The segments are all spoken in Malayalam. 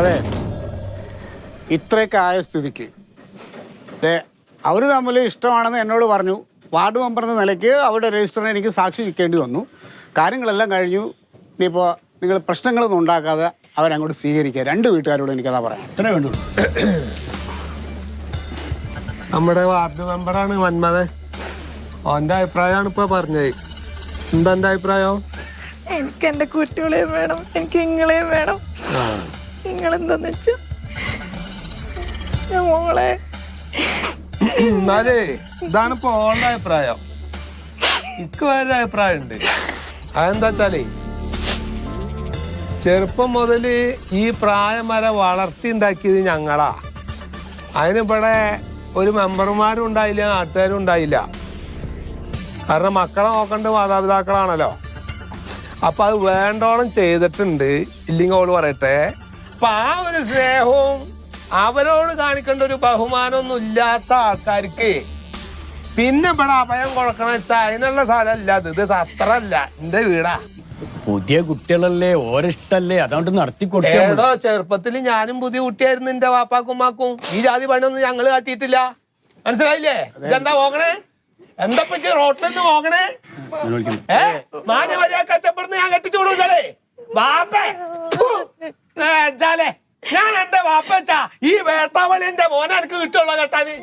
അതെ. ഇത്രയൊക്കെ ആയ സ്ഥിതിക്ക്. ദേ അവർ തമ്മിൽ ഇഷ്ടമാണെന്ന് എന്നോട് പറഞ്ഞു. വാർഡ് മെമ്പർ എന്ന നിലയ്ക്ക് അവരുടെ രജിസ്റ്ററിന് എനിക്ക് സാക്ഷി നിൽക്കേണ്ടി വന്നു. കാര്യങ്ങളെല്ലാം കഴിഞ്ഞു. ഇനിയിപ്പോൾ നിങ്ങൾ പ്രശ്നങ്ങളൊന്നും ഉണ്ടാക്കാതെ അവരങ്ങോട്ട് സ്വീകരിക്കുക. രണ്ട് വീട്ടുകാരോട് എനിക്കതാ പറയാം ഇത്രേ വേണ്ടു നമ്മുടെ വാർഡ് മെമ്പറാണ് വന്മത ഓന്റെ അഭിപ്രായമാണ് ഇപ്പോൾ പറഞ്ഞത്. എന്താ എന്റെ അഭിപ്രായം? എനിക്ക് എന്റെ കുട്ടികളെയും വേണം. എനിക്ക് ഇങ്ങളെയും വേണം. നിങ്ങൾ എന്താന്ന് വെച്ചാ മോളെ. എന്നാലേ ഇതാണ് ഇപ്പൊ ഓളുടെ അഭിപ്രായം. ഇക്ക് വേറെ അഭിപ്രായം ഉണ്ട് അതെന്താ വെച്ചാലേ ചെറുപ്പം മുതൽ ഈ പ്രായം വരെ വളർത്തി ഉണ്ടാക്കിയത് ഞങ്ങളാ. അതിനിവിടെ ഒരു മെമ്പർമാരും ഉണ്ടായില്ല നാട്ടുകാരും ഉണ്ടായില്ല. കാരണം മക്കളെ നോക്കേണ്ട മാതാപിതാക്കളാണല്ലോ. അപ്പൊ അത് വേണ്ടോളം ചെയ്തിട്ടുണ്ട്. ഇല്ലെങ്കിൽ ഓൾ പറയട്ടെ. അപ്പൊ ആ ഒരു സ്നേഹവും അവരോട് കാണിക്കേണ്ട ഒരു ബഹുമാനമൊന്നും ഇല്ലാത്ത ആൾക്കാർക്ക് പിന്നെ ഇവിടെ അഭയം കൊടുക്കണ വെച്ചാൽ അതിനുള്ള സ്ഥലമല്ല ഇത് ഇത് സത്രല്ല എന്റെ വീടാ. പുതിയ കുട്ടികളല്ലേ ഓരിഷ്ടല്ലേ? അതുകൊണ്ട് നടത്തി കൊടുക്കോ ചെറുപ്പത്തിൽ ഞാനും പുതിയ കുട്ടിയായിരുന്നു എന്റെ വാപ്പാക്കും ഉമ്മാക്കും ഈ ജാതി പണിയൊന്നും ഞങ്ങൾ കാട്ടിയിട്ടില്ല. മനസ്സിലായില്ലേ? ഇതെന്താ പോകണേ? എന്താ പറ്റി റോട്ടിൽ നിന്ന് പോകണേ? ഏ? മാന്യ മര്യാദ കച്ചപ്പെടുന്ന ഞാൻ കെട്ടിച്ചു കൊടുക്കലേ വാപ്പേ. ഞാൻ എന്റെ വാപ്പച്ചാ. ഈ വേട്ടാവളിന്റെ മോനെ എനിക്ക് കിട്ടുള്ള കേട്ടാന്.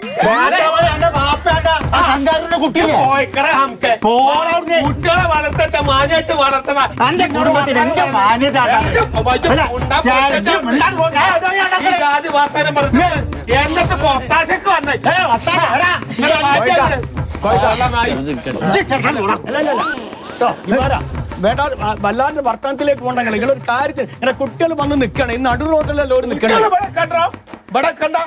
കുട്ടികളെ വളർത്തച്ച മാനായിട്ട് വളർത്തണ. അന്റെ കുടുംബത്തിൽ എന്റെ മാന്യത എന്റെ ജാതി വർത്തമാനം പറഞ്ഞ് എന്നിട്ട് പൊത്താശക്ക് വന്നേ. വേണ്ട വല്ലാണ്ട് വർത്തമാനത്തിലേക്ക് പോകണ്ടെങ്കിൽ നിങ്ങൾ ഒരു കാര്യത്തിൽ ഇങ്ങനെ കുട്ടികൾ വന്ന് നിൽക്കണം ഈ നടു റോഡിലല്ലോ ഒരു നിൽക്കണം ഇവിടെ കണ്ടോ?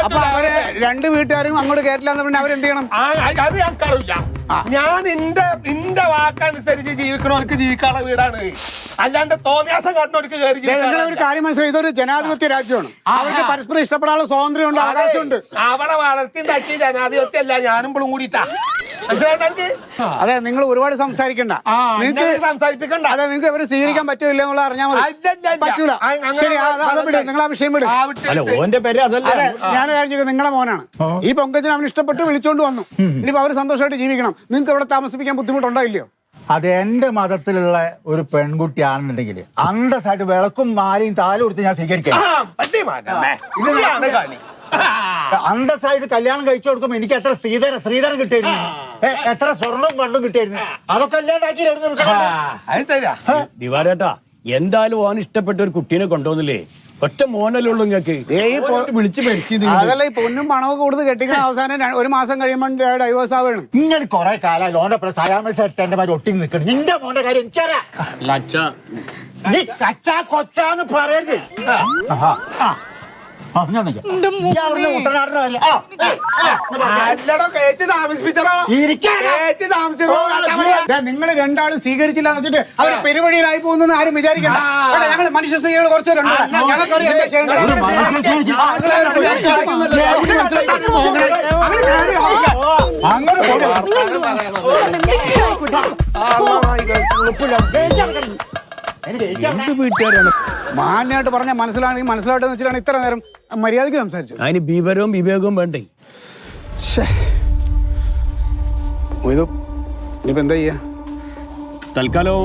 അപ്പൊ. അവരെ രണ്ട് വീട്ടുകാരും അങ്ങോട്ട് കയറ്റില്ല എന്ന് പറഞ്ഞാൽ അവരെന്ത് ചെയ്യണം? ആ, അത് ഞങ്ങൾക്കറിയില്ല. ഞാൻ എന്റെ എന്റെ വാക്കനുസരിച്ച് ജീവിക്കണവർക്ക് ജീവിക്കാനുള്ള വീടാണ്. അല്ലാണ്ട് തോന്നിയാസം കണ്ടവർക്ക് കയറി ഒരു കാര്യം മനസ്സിലായി. ഇതൊരു ജനാധിപത്യ രാജ്യമാണ്. അവർക്ക് പരസ്പരം ഇഷ്ടപ്പെടാനുള്ള സ്വാതന്ത്ര്യമുണ്ട് ഉണ്ട് അവളെ വളർത്തി തട്ടി ജനാധിപത്യം അല്ല ഞാനും കൂടിയിട്ടാ? അതെ നിങ്ങൾ ഒരുപാട് സംസാരിക്കണ്ട. നിങ്ങൾക്ക് സംസാരിക്കണ്ട സംസാരിപ്പിക്കണ്ട. അതെ നിങ്ങൾക്ക് ഇവരെ സ്വീകരിക്കാൻ പറ്റില്ല എന്നുള്ള അറിഞ്ഞാൽ മതി. പറ്റൂല. ശരി നിങ്ങൾ ആ വിഷയം വിടും. അതെ ഞാൻ കാര്യം നിങ്ങളുടെ മോനാണ്. ഈ പൊങ്കച്ചിന് അവൻ ഇഷ്ടപ്പെട്ട് വിളിച്ചോണ്ട് വന്നു. ഇനിയിപ്പോ അവർ സന്തോഷമായിട്ട് ജീവിക്കണം. നിങ്ങൾക്ക് ഇവിടെ താമസിപ്പിക്കാൻ ബുദ്ധിമുട്ടുണ്ടോ ഇല്ലയോ അത് എന്റെ മതത്തിലുള്ള ഒരു പെൺകുട്ടിയാണെന്നുണ്ടെങ്കിൽ അന്തസ്സായിട്ട് വിളക്കും മാലയും താലും കൊടുത്ത് ഞാൻ സ്വീകരിക്കാം. അന്തസ്സായിട്ട് കല്യാണം കഴിച്ചു കൊടുക്കുമ്പോ എനിക്ക് എത്ര സ്ത്രീധനം സ്ത്രീധനം കിട്ടിയിരുന്നു? എത്ര സ്വർണവും പണ്ടും കിട്ടിയിരുന്നു? അതൊക്കെ അല്ലാണ്ടാക്കി ആ, അത് ശരിയാ. ദിവാരേട്ടാ എന്തായാലും ഓൻ ഇഷ്ടപ്പെട്ട ഒരു കുട്ടീനെ കൊണ്ടുവന്നില്ലേ? ഒറ്റ മോനല്ലേ ഉള്ളൂ നിങ്ങൾക്ക് ദേ ഈ പൊ- വിളിച്ച് അതല്ല ഈ പൊന്നും പണവും കൊടുത്ത് കെട്ടിക്കുന്ന അവസാനം ഒരു മാസം കഴിയുമ്പോൾ ഡൈവേഴ്സ് ആവുകയാണ്. നിങ്ങൾ കുറെ കാലം ലോന്റെ അപ്പുറം സെറ്റന്റെ സെറ്റ് മാതിരി ഒട്ടി നിൽക്കണം നിന്റെ മോന്റെ കാര്യം എനിക്കറിയാം. നീ കച്ചാ കൊച്ചാന്ന് പറയരുത്. നിങ്ങൾ രണ്ടാളും സ്വീകരിച്ചില്ല എന്ന് വെച്ചിട്ട് അവർ പെരുവഴിയിലായി പോകുന്നെന്ന് ആരും വിചാരിക്കണ്ട ഞങ്ങൾ ഞങ്ങൾ മനുഷ്യ സ്ത്രീകൾ കുറച്ചുണ്ട് ഞങ്ങൾക്കറിയാം എന്താ ചെയ്യേണ്ടത് അങ്ങനെ എന്ത് വീട്ടുകാരാണ് മാന്യമായിട്ട് പറഞ്ഞാൽ മനസ്സിലാണെങ്കിൽ മനസ്സിലായിട്ട് വെച്ചിട്ടാണ് ഇത്ര നേരം മര്യാദയ്ക്ക് സംസാരിച്ചു അതിന് വിവരവും വിവേകവും വേണ്ടേ? ഇത് ഇനിയിപ്പോ എന്താ ചെയ്യാ? തൽക്കാലം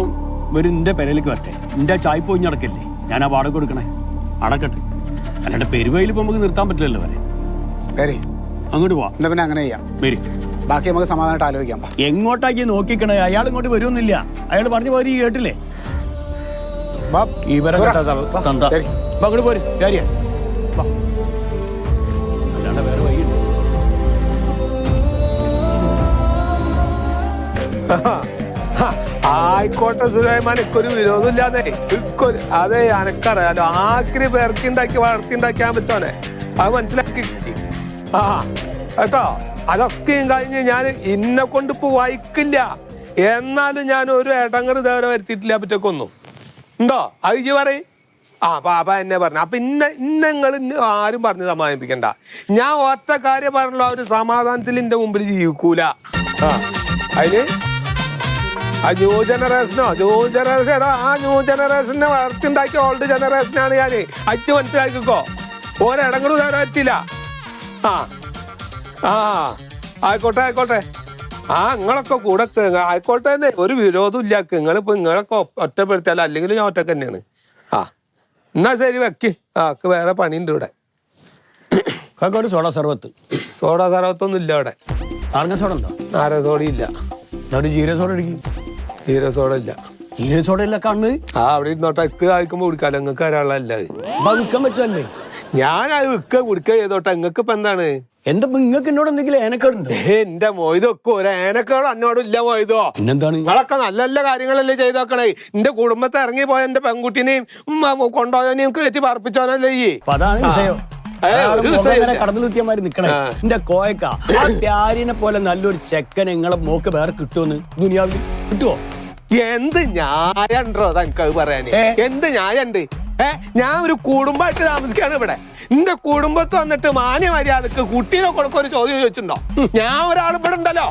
ഒരു പെരയിലേക്ക് വരട്ടെ. എന്റെ ചായ പോയി നടക്കല്ലേ? ഞാൻ ആ വാടക കൊടുക്കണേ. അടക്കട്ടെ. അല്ലാണ്ട് പെരുവയിൽ ഇപ്പൊ നമുക്ക് നിർത്താൻ പറ്റില്ലല്ലോ വരെ പേരെ? അങ്ങോട്ട് പോവാം. എന്നാ പിന്നെ അങ്ങനെ ചെയ്യാം. ബാക്കി നമുക്ക് സമാധാനമായിട്ട് ആലോചിക്കാം എങ്ങോട്ടാക്കി നോക്കിക്കണേ? അയാൾ ഇങ്ങോട്ട് വരുമെന്നില്ല അയാൾ പറഞ്ഞു പോരി കേട്ടില്ലേ. ഇവരെ സൂറ, തന്ത. കേറി. വാ, അങ്ങോട്ട് പോര്. കാര്യ അല്ലാണ്ട് വേറെ വഴിയുണ്ട് ആയിക്കോട്ടെ സുലൈമാൻ ഇക്കൊരു വിരോധമില്ലാതെ ഇക്കൊരു അതെ അനക്കറിയാലോ ആക്രി പേർക്കി ഉണ്ടാക്കി വളർത്തി ഉണ്ടാക്കിയാൻ പറ്റുവാനെ അത് മനസ്സിലാക്കി. ആ കേട്ടോ? അതൊക്കെയും കഴിഞ്ഞ് ഞാൻ ഇന്നെ കൊണ്ട് ഇപ്പൊ വായിക്കില്ല എന്നാലും ഞാൻ ഒരു ഇടങ്ങറ് ഇതേവരെ വരുത്തിയിട്ടില്ല പറ്റൊക്കൊന്നും ഉണ്ടോ? അത് ഇജ്ജ് പറയും. ആ പാപ്പ എന്നെ പറഞ്ഞു. അപ്പൊ ഇന്ന ഇന്ന ഇന്നങ്ങൾ ആരും പറഞ്ഞ് സമാധാനിപ്പിക്കണ്ട. ഞാൻ ഒറ്റ കാര്യം പറഞ്ഞല്ലോ അവർ സമാധാനത്തിൽ എന്റെ മുമ്പിൽ ജീവിക്കൂല. ആ അതിന് ആ ന്യൂ ജനറേഷനോ ന്യൂ ജനറേഷൻ എടാ ആ ന്യൂ ജനറേഷനെ വളർത്തിണ്ടാക്കിയ ഓൾഡ് ജനറേഷനാണ് ഞാൻ അച്ഛൻ മനസ്സിലാക്കിക്കോ? ഒരിടങ്ങളും തരാൻ പറ്റില്ല ആ ആ ആയിക്കോട്ടെ ആയിക്കോട്ടെ. ആ നിങ്ങളൊക്കെ കൂടെ ആയിക്കോട്ടെ തന്നെ ഒരു വിരോധം ഇല്ല. നിങ്ങളിപ്പോ നിങ്ങളൊക്കെ ഒറ്റപ്പെടുത്തിയാലും അല്ലെങ്കിൽ ഞാൻ ഒറ്റയ്ക്ക് തന്നെയാണ്. ആ എന്നാ ശരി വെക്ക്. ആക്ക് വേറെ പണിയുണ്ട് ഇവിടെ. കാക്കോട് സോഡ സർവത്ത്. സോഡ സർവത്തൊന്നും ഇല്ല ഇവിടെ. നാരങ്ങ സോഡ ഉണ്ടോ? നാരക സോഡ ഇല്ല ഒരു ജീരക സോഡ അടിക്കും. ജീര സോഡ ഇല്ല. ജീര സോഡ ഇല്ല കണ്ണ്. ആ അവിടെ ഇരുന്നോട്ടെ. ഇക്ക് കായ്ക്കുമ്പോ കുടിക്കാലോ. നിങ്ങൾക്ക് ഒരാളല്ല അത്. വിൽക്കാൻ പറ്റുമല്ലേ ഞാൻ അത് വിൽക്ക കുടിക്ക ചെയ്തോട്ടെ. നിങ്ങൾക്ക് ഇപ്പൊ എന്താണ്? എന്താ നിങ്ങൾക്ക് എന്നോട് എന്തെങ്കിലും ഏനക്കേടുണ്ടോ? എന്റെ മൊയ്തൊക്കെ ഒരു ഏനക്കേട് എന്നോടും ഇല്ല മൊയ്തോ. പിന്നെന്താണ്? നിങ്ങളൊക്കെ നല്ല നല്ല കാര്യങ്ങളല്ലേ ചെയ്തോക്കണേ. എന്റെ കുടുംബത്തെ ഇറങ്ങി പോയ എന്റെ പെൺകുട്ടിനെയും കൊണ്ടോയോനെയും കയറ്റി പറപ്പിച്ചോനല്ലേ ഈ. അതാണ് വിഷയം. ഏ, കടന്നു കുത്തിയമാര് നിക്കണേ. എന്റെ കോയക്ക ആ പ്യാരിനെ പോലെ നല്ലൊരു ചെക്കൻ നിങ്ങളെ മോക്ക് വേറെ കിട്ടുമെന്ന് ദുനിയാവിൽ കിട്ടുവോ? എന്ത് ഞാനുണ്ടോ അത് പറയാന്? ഏ? എന്ത് ഞാനുണ്ട് ഏ ഞാൻ ഒരു കുടുംബമായിട്ട് താമസിക്കാണ് ഇവിടെ. എന്റെ കുടുംബത്ത് വന്നിട്ട് മാന്യ മര്യാദയ്ക്ക് കുട്ടീനെ കൊടുക്ക ഒരു ചോദ്യം ചോദിച്ചിട്ടുണ്ടോ? ഞാൻ ഒരാൾ ഇവിടെ ഉണ്ടല്ലോ.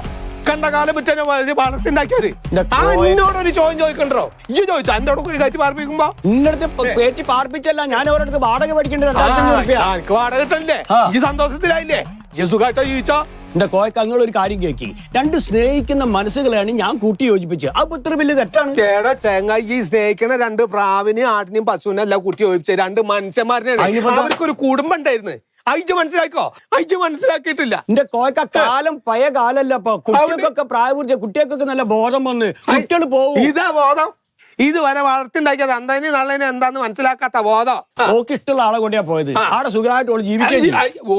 കണ്ട കാലം പറ്റാൻ വളർത്തിണ്ടാക്കിയവര്. ആ എന്നോട് ഒരു ചോദ്യം ചോദിക്കണ്ടോ? ഈ ചോദിച്ചു? എന്റെ കൂടെ കയറ്റി പാർപ്പിക്കുമ്പോ? നിങ്ങളുടെ പേറ്റി പാർപ്പിച്ചല്ല ഞാൻ അവരുടെ വാടക പഠിക്കേണ്ടത് എനിക്ക് വാടക കിട്ടണില്ലേ. ഈ സന്തോഷത്തിലായില്ലേ? ഈ സുഖമായിട്ടോ ജീവിച്ചോ? എന്റെ കോയക്ക അങ്ങനെ ഒരു കാര്യം കേക്കി. രണ്ട് സ്നേഹിക്കുന്ന മനസ്സുകളാണ് ഞാൻ കൂട്ടി യോജിപ്പിച്ച് അപ്പൊ ഇത്ര വലിയ തെറ്റാണ്. ചേടാ ചേങ്ങായി സ്നേഹിക്കുന്ന സ്നേഹിക്കണ രണ്ട് പ്രാവിനെ ആട്ടിനെയും പശുവിനെ എല്ലാം കൂട്ടി യോജിപ്പിച്ചത്. രണ്ട് മനുഷ്യന്മാരെയാണ് അവർക്കൊരു കുടുംബം ഉണ്ടായിരുന്നു. അയച്ചു മനസ്സിലാക്കോ? അയച്ചു മനസ്സിലാക്കിയിട്ടില്ല. എന്റെ കോയക്ക കാലം പഴയ കാലല്ല ഇപ്പൊ കുട്ടികൾക്കൊക്കെ പ്രായപൂർത്തിയ കുട്ടികൾക്കൊക്കെ നല്ല ബോധം വന്ന് കുട്ടികൾ പോകും ഇതാ ബോധം. ഇതുവരെ വളർത്തിണ്ടാക്കിയത് എന്തായാലും നല്ലതിന് എന്താന്ന് മനസ്സിലാക്കാത്ത ബോധം. ഓക്ക് ഇഷ്ടമുള്ള ആളെ കൊണ്ടാ പോയത്. ആടെ സുഖമായിട്ട് ഓൾ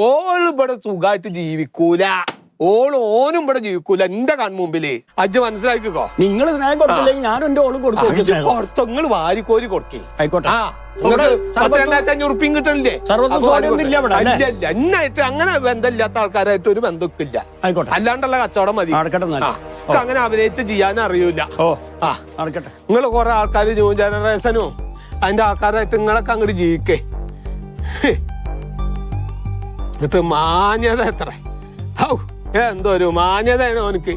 ഓൾ ഇവിടെ സുഖമായിട്ട് ജീവിക്കൂല. ഓൾ ഓനും ഇവിടെ ജീവിക്കൂല. എന്റെ കൺമുമ്പിൽ. അജ്ജ് മനസ്സിലാക്കിക്കോ. നിങ്ങൾ സ്നേഹം കൊടുത്തില്ലെങ്കിൽ ഞാനും എന്റെ ഓളും കൊടുക്കും നിങ്ങൾ വാരിക്കോരി കൊടുക്കേ. ആയിക്കോട്ടെ. ആ. എന്നായിട്ട് അങ്ങനെ ബന്ധമില്ലാത്ത ആൾക്കാരായിട്ട് ഒരു ബന്ധമൊക്കില്ല അല്ലാണ്ടുള്ള കച്ചവടം മതി. അങ്ങനെ അഭിനയിച്ച് ചെയ്യാൻ അറിയൂല. നിങ്ങൾ കുറെ ആൾക്കാർ ന്യൂ ജനറേഷനും അതിന്റെ ആൾക്കാരായിട്ട് നിങ്ങളൊക്കെ അങ്ങോട്ട് ജീവിക്കേ. എന്നിട്ട് മാന്യത എത്ര? ഹൗ. എന്തോ ഒരു മാന്യതയാണ് അവനക്ക്.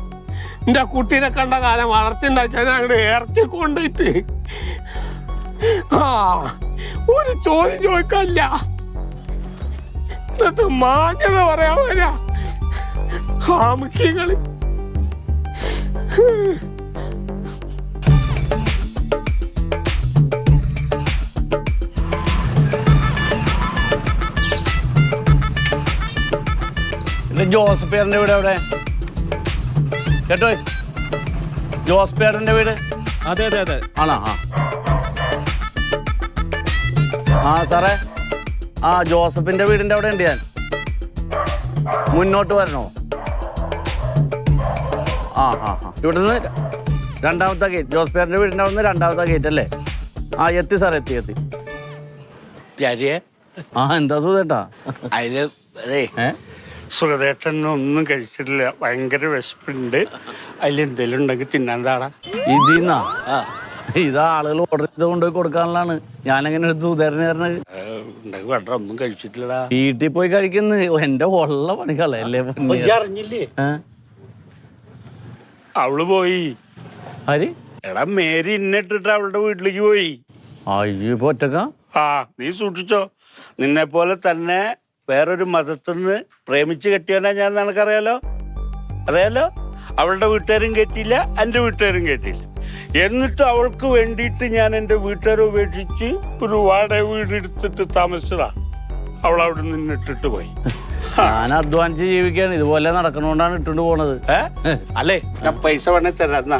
എന്റെ കുട്ടീനെ കണ്ട കാലം വളർത്തിണ്ടാക്കിയാൽ ഞാൻ അങ്ങോട്ട് ഇറക്കി കൊണ്ടിട്ട് ആ ഒരു ചോദ്യം ചോദിക്കല്ല മാന്യത പറയാൻ ഇത് ജോസഫ് പേരന്റെ വീട് എവിടെ? കേട്ടോ? ജോസ് പേരന്റെ വീട്? അതെ അതെ അതെ. ആണോ? ആ. ആ സാറേ. ആ ജോസഫിന്റെ വീടിന്റെ അവിടെ ഉണ്ട് ഞാൻ. മുന്നോട്ട് വരണോ? ആ ആ ആ. ഇവിടുന്ന് രണ്ടാമത്തെ ഗേറ്റ് ജോസ് പേരന്റെ വീടിന്റെ അവിടെ നിന്ന് രണ്ടാമത്തെ ഗേറ്റ് അല്ലേ? ആ എത്തി സാർ എത്തി എത്തി. ആ എന്താ സുഖേട്ടാ അതിൽ ഏ? സുഖദേട്ടൻ ഒന്നും കഴിച്ചിട്ടില്ല. ഭയങ്കര വിശപ്പുണ്ട്. അതിൽ എന്തെങ്കിലും ഉണ്ടെങ്കിൽ തിന്നാൻ താടാ. ഇതിന്നാ? ഇത് ആളുകൾ ഓർഡർ ചെയ്ത് കൊണ്ടുപോയി കൊടുക്കാനുള്ളതാണ്. ഞാനെങ്ങനെ എടുത്ത് ഉദാഹരണം വേണ്ട ഒന്നും കഴിച്ചിട്ടില്ലടാ. വീട്ടിൽ പോയി കഴിക്കുന്നു. എന്റെ ഉള്ള പണികളല്ലേ? അറിഞ്ഞില്ലേ? അവൾ പോയി. ആര്? എടാ മേരി ഇന്നിട്ടിട്ട് അവളുടെ വീട്ടിലേക്ക് പോയി. അയ്യോ ഒറ്റക്ക? ആ നീ സൂക്ഷിച്ചോ. നിന്നെ പോലെ തന്നെ വേറൊരു മതത്തിൽ നിന്ന് പ്രേമിച്ച് കെട്ടിയോനാ ഞാൻ നിനക്കറിയാലോ? അറിയാലോ? അവളുടെ വീട്ടുകാരും കേട്ടില്ല എന്റെ വീട്ടുകാരും കേട്ടില്ല. എന്നിട്ട് അവൾക്ക് വേണ്ടിയിട്ട് ഞാൻ എന്റെ വീട്ടുകാരെ ഉപേക്ഷിച്ച് ഒരു വാടക വീട് എടുത്തിട്ട് താമസിച്ചതാ. അവൾ അവിടെ നിന്ന് ഇട്ടിട്ട് പോയി. ഞാൻ അധ്വാനിച്ച് ജീവിക്കാണ്. ഇതുപോലെ നടക്കണോണ്ടാണ് ഇട്ടുകൊണ്ട് പോണത്. ഏ? അല്ലേ? ഞാൻ പൈസ വേണേ തരാം എന്നാ.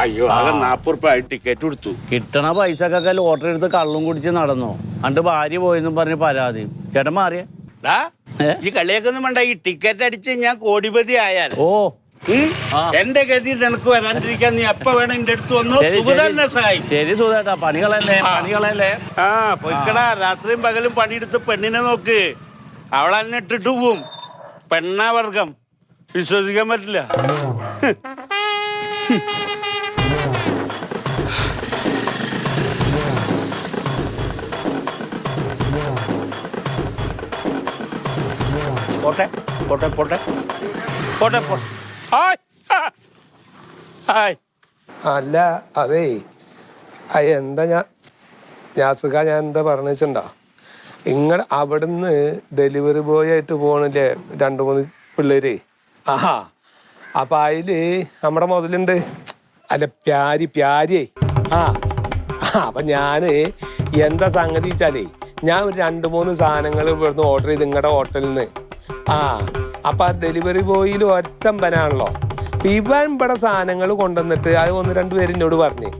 അയ്യോ അത് നാപ്പത് റുപ്യ ടിക്കറ്റ് കൊടുത്തു കിട്ടണ പൈസ ഒക്കെ ലോട്ടറി എടുത്ത് കള്ളും കുടിച്ച് നടന്നോ? അണ്ട് ഭാര്യ പോയെന്നും പറഞ്ഞ് പരാതി. ചേട്ടൻ മാറിയേ? ഈ കളിയൊക്കെ വേണ്ട ഈ ടിക്കറ്റ് അടിച്ച് ഞാൻ കോടിപതി ആയാൽ. ഓ. എന്റെ ഗതി നിനക്ക് വരാണ്ടിരിക്കാൻ നീ എപ്പ വേണം എന്റെ അടുത്ത് വന്നോ? സുഖതന്നെ സുഖ ശരി. തന്നെ സഹായിക്കും ശരി സുധേട്ടാ പണികളല്ലേ പണികളല്ലേ ആ. പൊയ്ക്കടാ രാത്രിയും പകലും പണിയെടുത്ത് പെണ്ണിനെ നോക്ക്. അവളെന്നെ ഇട്ടിട്ട് പോവും. പെണ്ണാ വർഗം. വിശ്വസിക്കാൻ പറ്റില്ല. പോട്ടെ പോട്ടെ പോട്ടെ. പോട്ടെ പോട്ടെ ഹായ് ഹായ്. അല്ല അതേ എന്താ ഞാൻ ഞാസുക ഞാൻ എന്താ പറഞ്ഞു വെച്ചിട്ടുണ്ടോ നിങ്ങൾ അവിടുന്ന് ഡെലിവറി ബോയ് ആയിട്ട് പോണില്ലേ രണ്ട് മൂന്ന് പിള്ളേര്? ആഹാ. അപ്പൊ അതിൽ നമ്മുടെ മുതലുണ്ട്. അല്ല പ്യാരി പ്യാരിയേ. ആ ആ, അപ്പൊ ഞാൻ എന്താ സംഗതി വെച്ചാലേ ഞാൻ ഒരു രണ്ട് മൂന്ന് സാധനങ്ങൾ ഇവിടുന്ന് ഓർഡർ ചെയ്ത് നിങ്ങളുടെ ഹോട്ടലിൽ നിന്ന് ആ അപ്പം ആ ഡെലിവറി ബോയിൽ ഒറ്റമ്പനാണല്ലോ ഇവൻ ഇവിടെ സാധനങ്ങൾ കൊണ്ടുവന്നിട്ട് അത് ഒന്ന് രണ്ട് പേര് എന്നോട് പറഞ്ഞു.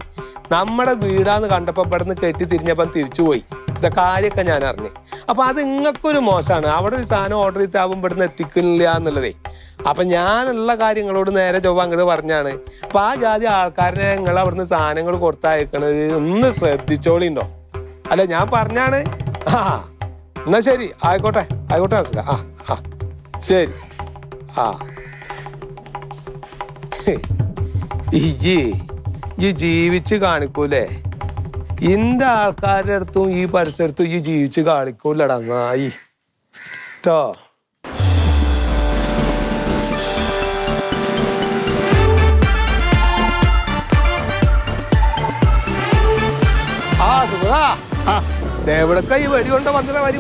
നമ്മുടെ വീടാന്ന് കണ്ടപ്പോൾ ഇവിടെ നിന്ന് കെട്ടി തിരിഞ്ഞപ്പം തിരിച്ചുപോയി. ഇത കാര്യമൊക്കെ ഞാൻ അറിഞ്ഞു. അപ്പോൾ അത് ഇങ്ങക്കൊരു മോശമാണ്. അവിടെ ഒരു സാധനം ഓർഡർ ചെയ്താവും നിന്ന് എത്തിക്കുന്നില്ല എന്നുള്ളതേ. അപ്പം ഞാനുള്ള കാര്യങ്ങളോട് നേരെ ചൊവ്വ അങ്ങോട്ട് പറഞ്ഞാണ്. അപ്പം ആ ജാതി ആൾക്കാരനെ നിങ്ങൾ അവിടുന്ന് സാധനങ്ങൾ കൊടുത്തയക്കണത് ഒന്ന് ശ്രദ്ധിച്ചോളിണ്ടോ? അല്ല ഞാൻ പറഞ്ഞാണ്. ആ എന്നാ ശരി ആയിക്കോട്ടെ ആയിക്കോട്ടെ ആ ആ ശരി. ആ. ഇയ്യ് ഈ ജീവിച്ച് കാണിക്കൂലേ? എന്റെ ആൾക്കാരുടെ അടുത്തും ഈ പരിസരത്തും ഈ ജീവിച്ച് കാണിക്കൂലടാ നായി. ട്ടോ. ആ. ഈ കൊണ്ട് വന്നിട്ട് വരി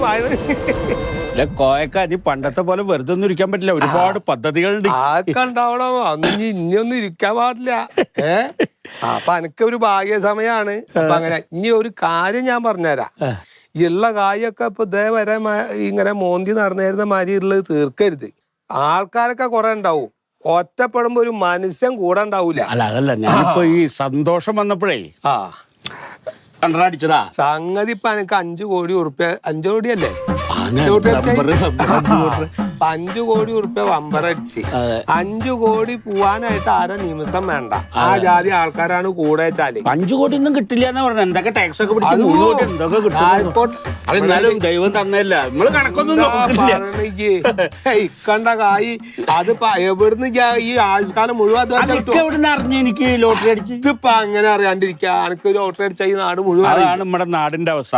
കോയക്ക നീ പണ്ടത്തെ പോലെ വെറുതെ ഒന്നും ഇരിക്കാൻ പറ്റില്ല. ഒരുപാട് പദ്ധതികളുണ്ട്. ആക്കെ ഉണ്ടാവണോ. അന്ന് ഇനി ഇനിയൊന്നും ഇരിക്കാൻ പാടില്ല. ഏ? അപ്പൊ എനിക്ക് ഒരു ഭാഗ്യ സമയാണ് അപ്പൊ അങ്ങനെ ഇനി ഒരു കാര്യം ഞാൻ പറഞ്ഞുതരാം. ഉള്ള കായൊക്കെ ഇപ്പൊ ഇതേ വരെ ഇങ്ങനെ മോന്തി നടന്നിരുന്ന മാതിരി ഉള്ളത് തീർക്കരുത്. ആൾക്കാരൊക്കെ കുറെ ഉണ്ടാവും. ഒറ്റപ്പെടുമ്പോ ഒരു മനുഷ്യൻ കൂടെ ഉണ്ടാവൂല. അല്ല അതല്ല. ഞാനിപ്പോ ഈ സന്തോഷം വന്നപ്പോഴേ ആ. കണ്ടടിച്ചതാ സംഗതി ഇപ്പൊ എനിക്ക് അഞ്ചു കോടി ഉറുപ്പ്യ അഞ്ചു കോടി അഞ്ചു കോടി ഉറുപ്പ്യ വമ്പറടിച്ച് അഞ്ചു കോടി പോവാനായിട്ട് ആരും നിമിഷം വേണ്ട. ആ ജാതി ആൾക്കാരാണ് കൂടെ വെച്ചാൽ. അഞ്ചു കോടി ഒന്നും കിട്ടില്ല എന്ന് പറഞ്ഞു എന്തൊക്കെ ടാക്സ് ഒക്കെ പിടിച്ച് അത് മൂന്ന് കോടി എന്തൊക്കെ കിട്ടും? എന്നാലും ദൈവം തന്നല്ല നമ്മൾ കണക്കൊന്നും? ഇക്കണ്ട കായി. അത് എവിടുന്ന് ഈ ആയുഷ്കാലം മുഴുവൻ? അറിഞ്ഞു എനിക്ക് ലോട്ടറി അടിച്ച്? ഇതിപ്പോ അങ്ങനെ അറിയാണ്ടിരിക്ക. എനിക്ക് ലോട്ടറി അടിച്ച ഈ നാട് മുഴുവൻ നമ്മുടെ നാടിന്റെ അവസ്ഥ.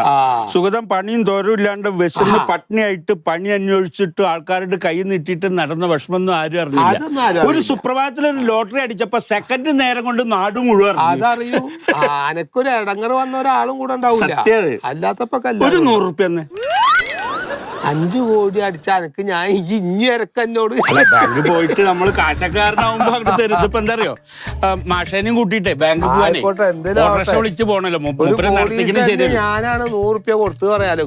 സുഖം സുഗതം പണിയും തോരും ഇല്ലാണ്ട് വിശന്ന് പട്ടിണിയായിട്ട് പണി അന്വേഷിച്ചിട്ട് ആൾക്കാരുടെ കൈ നീട്ടിയിട്ട് നടന്ന വിഷമൊന്നും ആരും ആരും അറിഞ്ഞില്ല ഒരു സുപ്രഭാതത്തിൽ ഒരു ലോട്ടറി അടിച്ചപ്പോ സെക്കൻഡ് നേരം കൊണ്ട് നാട് മുഴുവൻ. അതറിയൂ. ആനക്കൊരു ഇടങ്ങർ വന്ന ഒരാളും കൂടെ ഉണ്ടാവില്ല. അല്ലാത്തപ്പോ ഒരു നൂറ് റുപ്യ അഞ്ചു കോടി അടിച്ച അനക്ക് ഞാൻ എന്നോട് ബാങ്ക് പോയിട്ട് നമ്മൾ കാശക്കാരനാവുമ്പോ അവിടെ തരുന്നത് ഇപ്പൊ എന്താ അറിയോ മാഷേനെയും കൂട്ടിയിട്ടേ ബാങ്ക് പോവാനേ. ആയിക്കോട്ടെ, എന്തേലും ഓട്ടോറിക്ഷ ആവട്ടെ. വിളിച്ച് പോണല്ലോ. ഒരു മൂപ്പരെ നടത്തിക്കുന്ന ശരിയല്ല? ഞാനാണ് നൂറ് റുപ്യ കൊടുത്തു പറയാലോ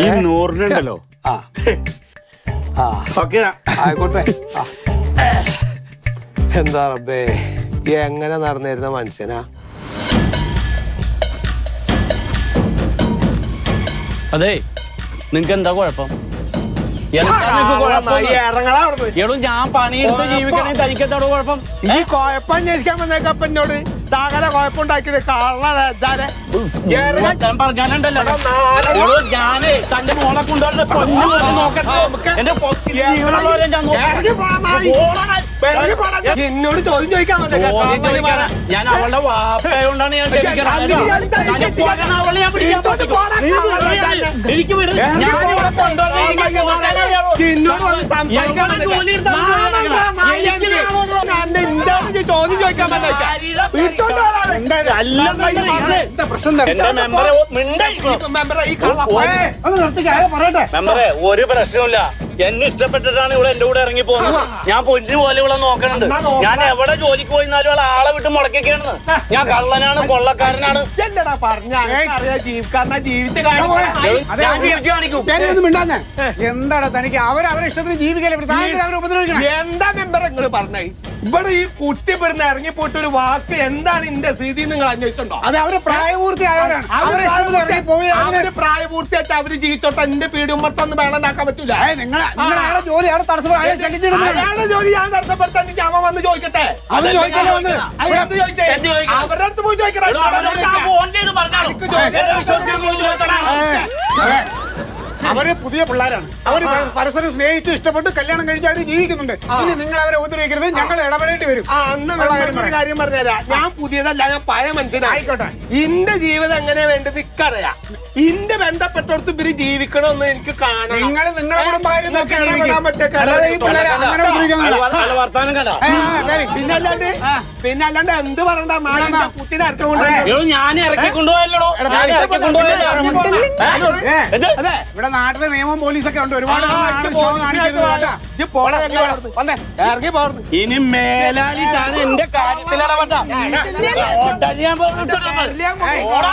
ഈ നൂറിനുണ്ടല്ലോ. ആ. ആ. ഓക്കെ ആയിക്കോട്ടെ. ആ. എന്താ റബ്ബേ? എങ്ങനെ നടന്നിരുന്ന മനുഷ്യനാ? അതെ നിങ്ങക്ക് എന്താ കുഴപ്പം. എടോ ഞാൻ പണിയെടുത്ത് ജീവിക്കണേ തനിക്ക് എന്താടോ കുഴപ്പം? ഈ കുഴപ്പം അന്വേഷിക്കാൻ വന്നേക്കപ്പ എന്നോട്. സകല കുഴപ്പമുണ്ടാക്കിയത് പറഞ്ഞാലുണ്ടല്ലോ. ഞാനേ തന്റെ മോളെ കൊണ്ടുവരുന്ന പൊന്നു നോക്കട്ടെ. എന്റെ ജീവനുള്ളവരെ ഞാൻ എന്നോട് ചോദ്യം ചോദിക്കാൻ. ഞാൻ അവളുടെ വാപ്പയോണ്ടാണ് ഞാൻ ചോദ്യം ചോദിക്കാൻ മെമ്പറെ ഒരു പ്രശ്നമില്ല എന്നെ ഇഷ്ടപ്പെട്ടിട്ടാണ് ഇവിടെ എന്റെ കൂടെ ഇറങ്ങി പോകുന്നത്. ഞാൻ പൊന്നു പോലെ ഇവിടെ നോക്കണുണ്ട്. ഞാൻ എവിടെ ജോലിക്ക് പോയിരുന്നാലും ഇവിടെ ആളെ വിട്ട് മുടക്കൊക്കെയാണ് ഞാൻ കള്ളനാണ് കൊള്ളക്കാരനാണ്. ചെല്ലടാ പറഞ്ഞ അറിയാ ജീവിക്കാരനാ ജീവിച്ച കാര്യം അതെ, ഞാൻ ജീവിച്ചു കാണിക്കും. എന്താടാ തനിക്ക്? അവർ അവരെ ഇഷ്ടത്തിന് ജീവിക്കല്ലേ? എന്താ മെമ്പർ നിങ്ങൾ പറഞ്ഞേ? ഇവിടെ ഈ കുട്ടി ഇവിടുന്ന് ഇറങ്ങി പോയിട്ട് ഒരു വാക്ക് എന്താണ് ഇന്റെ സ്ഥിതി നിങ്ങൾ അന്വേഷിച്ചിട്ടുണ്ടോ? അത് അവർ പ്രായപൂർത്തിയായവരാണ്. അവരെ പ്രായപൂർത്തിയാച്ച അവർ ജീവിച്ചോട്ടെ എന്റെ പേടി ഉമ്മർത്തൊന്നും വേണം ഉണ്ടാക്കാൻ പറ്റൂല. ഏയ് നിങ്ങളെ ജോലി അവിടെ ജോലി ഞാൻ തടസ്സപ്പെടുത്താൻ എനിക്ക് വന്ന് ചോദിക്കട്ടെ? അവൻ ചോദിക്കാൻ? വന്ന്? അവരുടെ അടുത്ത് പോയി ചോദിക്കണം. അവർ പുതിയ പിള്ളേരാണ്. അവർ പരസ്പരം സ്നേഹിച്ച് ഇഷ്ടപ്പെട്ട് കല്യാണം കഴിച്ച് അവർ ജീവിക്കുന്നുണ്ട്. ഇനി നിങ്ങൾ അവരെ ഉപദ്രവിക്കരുത്. ഞങ്ങൾ ഇടപെടേണ്ടി വരും. കാര്യം പറഞ്ഞുതരാം. ഞാൻ പുതിയതല്ല ഞാൻ പഴയ മനുഷ്യനായിക്കോട്ടെ ഇന്റെ ജീവിതം എങ്ങനെ വേണ്ടത് ഇക്കറിയാം ഇന്റെ ബന്ധപ്പെട്ടോടത്ത് ഇവർ ജീവിക്കണമെന്ന് എനിക്ക് കാണാം നിങ്ങൾ നിങ്ങളുടെ കുടുംബകാര്യം നോക്കി ഇതൊക്കെ ജീവിക്കും. ഇടപെടാൻ പറ്റിയ അല്ലാതെ ഈ പിള്ളേരെ കാര്യമല്ല. അങ്ങനെ ഉപദ്രവിക്കാനൊന്നുമില്ല. അയാൾ വർത്താനം കണ്ട? ഏ, ഏ, വരി. പിന്നെ അല്ലാണ്ട് എന്ത് പറയണ്ട? നാളെ കുട്ടീനെ ഇറക്കം. എടോ ഞാൻ ഇറക്കി കൊണ്ടുപോയല്ലോ. ഇറക്കി ഇവിടെ നാട്ടിലെ നിയമം പോലീസൊക്കെ ഉണ്ട്. ഒരുപാട് ഇറങ്ങി പോർന്നു. ഇനി മേലാലി താൻ എന്റെ ഓട്ടടിയാൻ ഇറങ്ങി പോടാ.